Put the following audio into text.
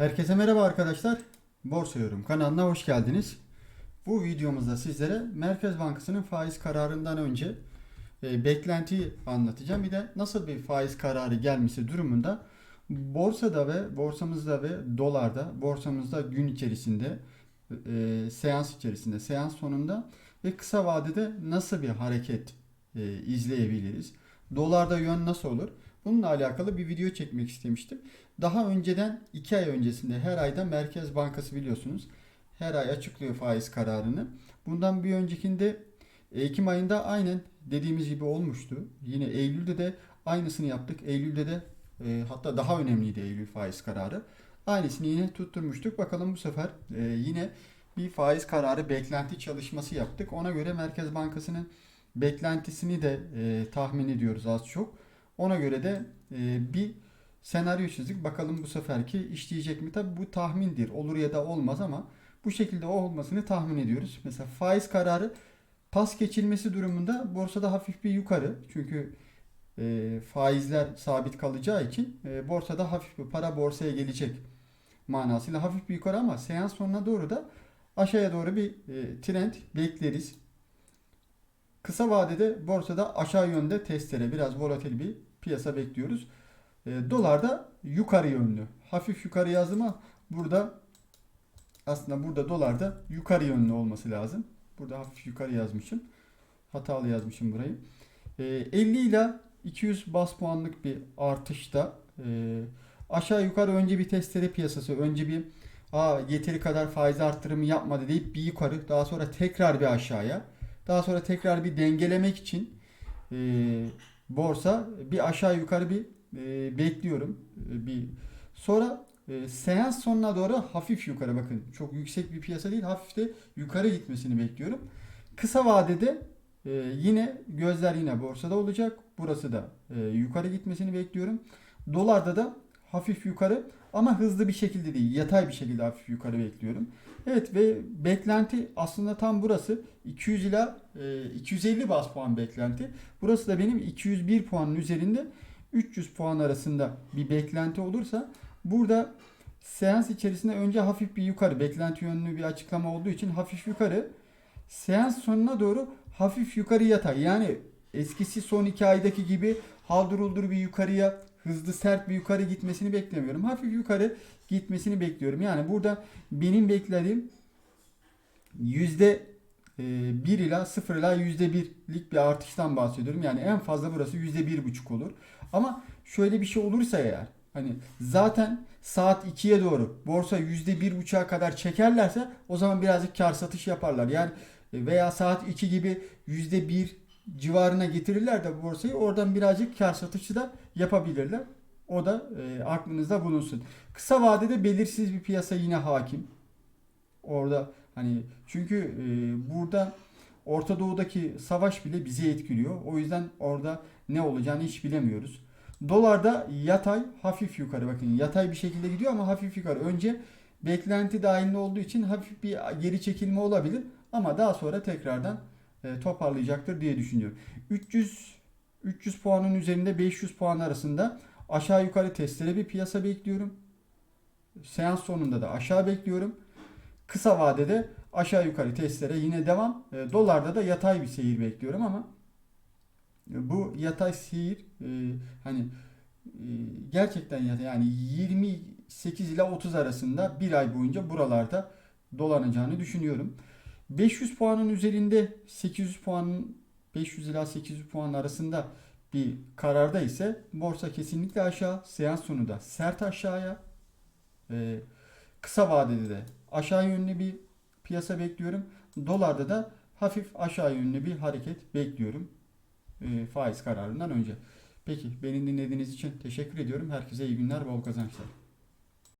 Herkese merhaba arkadaşlar. Borsa Yorum kanalına hoş geldiniz. Bu videomuzda sizlere Merkez Bankası'nın faiz kararından önce e, beklentiyi anlatacağım. Bir de nasıl bir faiz kararı gelmesi durumunda borsada ve borsamızda ve dolarda, borsamızda gün içerisinde, e, seans içerisinde, seans sonunda ve kısa vadede nasıl bir hareket e, izleyebiliriz? Dolarda yön nasıl olur? Bununla alakalı bir video çekmek istemiştim. Daha önceden 2 ay öncesinde her ayda Merkez Bankası biliyorsunuz her ay açıklıyor faiz kararını. Bundan bir öncekinde Ekim ayında aynen dediğimiz gibi olmuştu. Yine Eylül'de de aynısını yaptık. Eylül'de de e, hatta daha önemliydi Eylül faiz kararı. Aynısını yine tutturmuştuk. Bakalım bu sefer e, yine bir faiz kararı beklenti çalışması yaptık. Ona göre Merkez Bankası'nın beklentisini de e, tahmin ediyoruz az çok. Ona göre de e, bir senaryo çizdik. Bakalım bu seferki işleyecek mi? Tabi bu tahmindir. Olur ya da olmaz ama bu şekilde olmasını tahmin ediyoruz. Mesela faiz kararı pas geçilmesi durumunda borsada hafif bir yukarı. Çünkü e, faizler sabit kalacağı için e, borsada hafif bir para borsaya gelecek manasıyla hafif bir yukarı ama seans sonuna doğru da aşağıya doğru bir e, trend bekleriz. Kısa vadede borsada aşağı yönde testere biraz volatil bir piyasa bekliyoruz. E, dolarda yukarı yönlü. Hafif yukarı yazdım burada aslında burada dolarda yukarı yönlü olması lazım. Burada hafif yukarı yazmışım. Hatalı yazmışım burayı. E, 50 ile 200 bas puanlık bir artışta e, aşağı yukarı önce bir testere piyasası önce bir Aa, yeteri kadar faiz arttırımı yapmadı deyip bir yukarı daha sonra tekrar bir aşağıya daha sonra tekrar bir dengelemek için e, borsa bir aşağı yukarı bir e, bekliyorum. E, bir sonra e, seans sonuna doğru hafif yukarı bakın. Çok yüksek bir piyasa değil. Hafif de yukarı gitmesini bekliyorum. Kısa vadede e, yine gözler yine borsada olacak. Burası da e, yukarı gitmesini bekliyorum. Dolarda da hafif yukarı ama hızlı bir şekilde değil. Yatay bir şekilde hafif yukarı bekliyorum. Evet ve beklenti aslında tam burası 200 ila e, 250 bas puan beklenti. Burası da benim 201 puanın üzerinde 300 puan arasında bir beklenti olursa burada seans içerisinde önce hafif bir yukarı beklenti yönlü bir açıklama olduğu için hafif yukarı seans sonuna doğru hafif yukarı yatay yani eskisi son iki aydaki gibi haldır uldur bir yukarıya hızlı sert bir yukarı gitmesini beklemiyorum. Hafif yukarı gitmesini bekliyorum. Yani burada benim beklediğim yüzde 1 ila 0 ila yüzde birlik bir artıştan bahsediyorum. Yani en fazla burası yüzde bir buçuk olur. Ama şöyle bir şey olursa eğer hani zaten saat 2'ye doğru borsa yüzde bir buçuğa kadar çekerlerse o zaman birazcık kar satış yaparlar. Yani veya saat 2 gibi yüzde bir civarına getirirler de borsayı oradan birazcık kar satışı da yapabilirler. O da e, aklınızda bulunsun. Kısa vadede belirsiz bir piyasa yine hakim. Orada hani çünkü e, burada Orta Doğu'daki savaş bile bizi etkiliyor. O yüzden orada ne olacağını hiç bilemiyoruz. Dolarda yatay hafif yukarı bakın yatay bir şekilde gidiyor ama hafif yukarı. Önce beklenti dahilinde olduğu için hafif bir geri çekilme olabilir ama daha sonra tekrardan toparlayacaktır diye düşünüyorum. 300 300 puanın üzerinde 500 puan arasında aşağı yukarı testlere bir piyasa bekliyorum. Seans sonunda da aşağı bekliyorum. Kısa vadede aşağı yukarı testlere yine devam. E, dolarda da yatay bir seyir bekliyorum ama e, bu yatay seyir e, hani e, gerçekten yatay yani 28 ile 30 arasında bir ay boyunca buralarda dolanacağını düşünüyorum. 500 puanın üzerinde 800 puanın 500 ila 800 puan arasında bir kararda ise borsa kesinlikle aşağı. Seans sonu da sert aşağıya. Ee, kısa vadede de aşağı yönlü bir piyasa bekliyorum. Dolarda da hafif aşağı yönlü bir hareket bekliyorum. Ee, faiz kararından önce. Peki beni dinlediğiniz için teşekkür ediyorum. Herkese iyi günler, bol kazançlar.